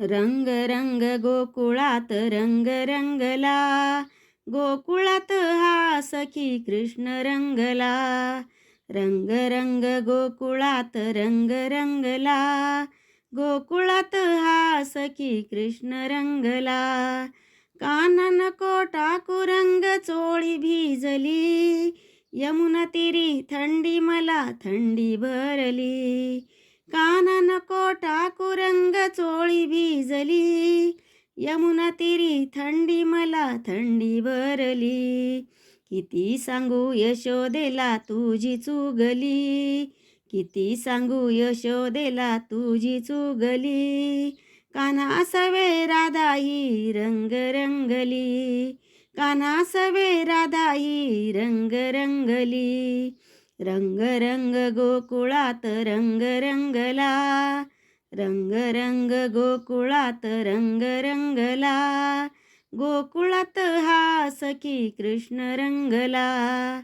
रंग रंग गोकुळात रंग रंगला गोकुळात हा सखी कृष्ण रंगला रंग रंग गोकुळात रंग रंगला गोकुळात हा सखी कृष्ण रंगला कानन कोटाकू रंग चोळी भिजली. यमुना तिरी थंडी मला थंडी भरली. काना नको चोळी भिजली. यमुना तिरी थंडी मला थंडी भरली. किती सांगू यशोदेला तुझी चुगली. किती सांगू यशोदेला तुझी चुगली. कान्हा सवे राधाई रंग रंगली. कान्हा सवे राधाई रंग रंगली. रंग रंग गोकुळात रंग रंगला. रंग रंग गोकुळात रंग रंगला. गोकुळात हा सखी कृष्ण रंगला.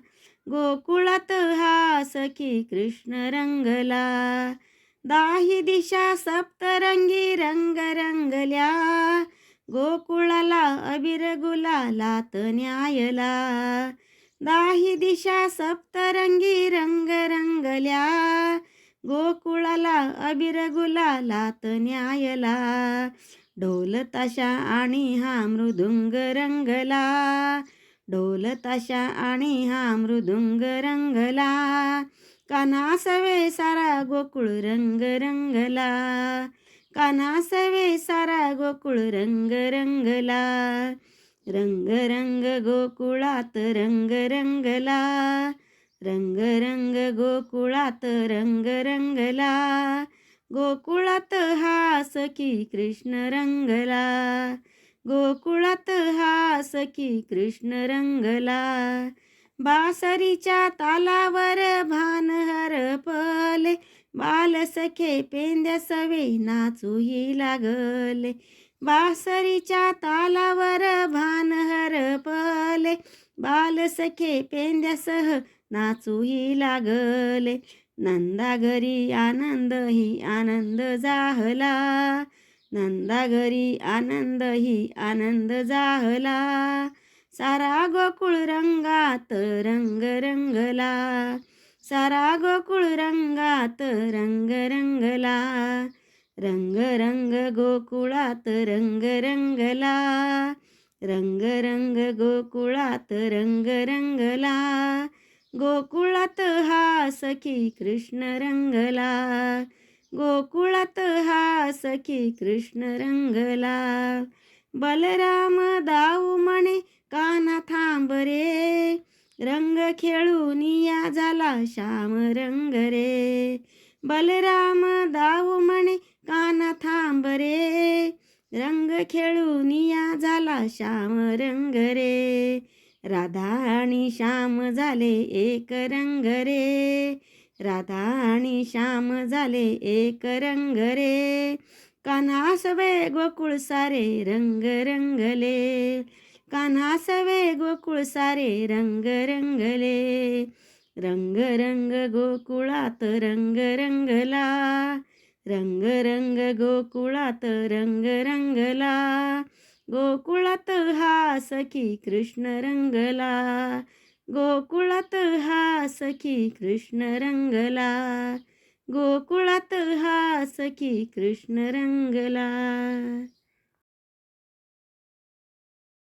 गोकुळात हा सखी कृष्ण रंगला. दाही दिशा सप्तरंगी रंग रंगल्या. गोकुळाला अबिर गुलालात न्यायला. दाही दिशा सप्तरंगी रंग रंगल्या गोकुळाला अबिर गुलालात न्यायला ढोल ताशा आणि हा मृदुंग रंगला. ढोल ताशा आणि हा मृदुंग रंगला. कान्हा सवे सारा गोकुळ रंग रंगला कान्हा सवे सारा गोकुळ रंग रंगला रंग रंग गोकुळात रंग रंगला. रंग रंग गोकुळात रंग रंगला. गोकुळात हा सखी कृष्ण रंगला. गोकुळात हा सखी कृष्ण रंगला. बासरीच्या तालावर भान हरपले बालसखे पेंद्या सवे नाचूही लागले. बासरीच्या तालावर भानहर पले. बालसखे पेंद्यासह नाचूही लागले. नंदा घरी आनंद ही आनंद जाहला. नंदा घरी आनंद ही आनंद जाहला. सारा गोकुळ रंगात रंग रंगला. सारा गोकुळ रंगात रंग रंग रंग गोकुळात रंग रंगला. रंग रंग गोकुळात रंग रंगला. गोकुळात हा सखी कृष्ण रंगला. गोकुळात हा सखी कृष्ण रंगला. बलराम दाऊ म्हणे काना थांब रे. रंग खेळून या झाला श्याम रंग रे. बलराम दाऊ म्हणे काना थांब रे रंग खेळून या झाला श्याम रंग रे राधा आणि श्याम झाले एक रंग रे राधा आणि श्याम झाले एक रंग रे कान्हास वेग गोकुळ सारे रंग रंगले. कान्हास वेग गोकुळ सारे रंग रंगले. रंग रंग गोकुळात रंग रंगला. रंग रंग गोकुळात रंग रंगला गोकुळात हा सखी कृष्ण रंगला. गोकुळात हा सखी कृष्ण रंगला. गोकुळात हा सखी कृष्ण रंगला.